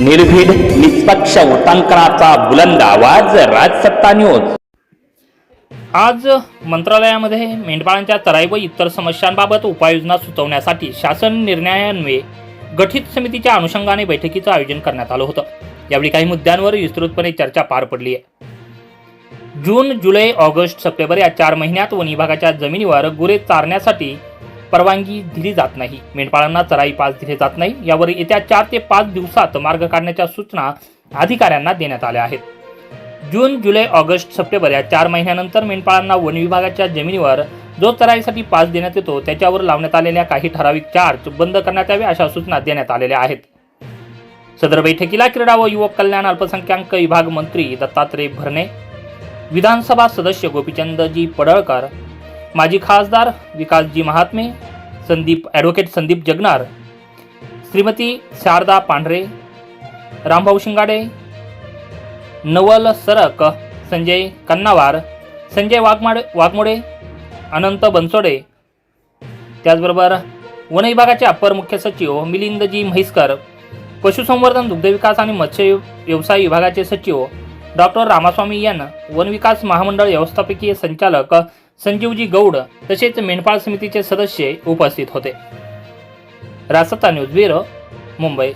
निर्भीड निष्पक्ष उटांकनाचा बुलंद आवाज राजसत्ता न्यूज आज मंत्रालयामध्ये मेंढपाळांच्या चराई व इतर समस्यांबाबत उपाययोजना सुचवण्यासाठी शासन निर्णयान्वये गठीत समितीच्या अनुषंगाने बैठकीचं आयोजन करण्यात आलं होतं. यावेळी काही मुद्द्यांवर विस्तृतपणे चर्चा पार पडली आहे. जून जुलै ऑगस्ट सप्टेंबर या चार महिन्यात वन विभागाच्या जमिनीवर गुरे चारण्यासाठी परवानगी दिली जात नाही. मेंढपाळांना चराई पास दिले जात नाही. यावर येत्या चार ते पाच दिवसात मार्ग काढण्याच्या सूचना अधिकाऱ्यांना देण्यात आल्या आहेत. जून जुलै ऑगस्ट सप्टेंबर या चार महिन्यानंतर मेंढपाळांना वन विभागाच्या जमिनीवर जो चराईसाठी पास देण्यात येतो त्याच्यावर लावण्यात आलेल्या काही ठराविक चार्ज बंद करण्यात यावे अशा सूचना देण्यात आलेल्या आहेत. सदर बैठकीला क्रीडा व युवक कल्याण अल्पसंख्याक विभाग मंत्री दत्तात्रय भरणे विधानसभा सदस्य गोपीचंदजी पडळकर माजी खासदार विकासजी महात्मे संदीप ॲडव्होकेट संदीप जगनार श्रीमती शारदा पांढरे रामभाऊ शिंगाडे नवल सरक संजय कन्नावार संजय वाघमाडे वाघमोडे अनंत बनसोडे. त्याचबरोबर वन विभागाचे अप्पर मुख्य सचिव मिलिंदजी म्हैसकर पशुसंवर्धन दुग्धविकास आणि मत्स्य व्यवसाय विभागाचे सचिव डॉक्टर रामास्वामी एन वन विकास महामंडळ व्यवस्थापकीय संचालक संजीवजी गौड तसेच मेंढपाळ समितीचे सदस्य उपस्थित होते. रासता न्यूज ब्युरो मुंबई.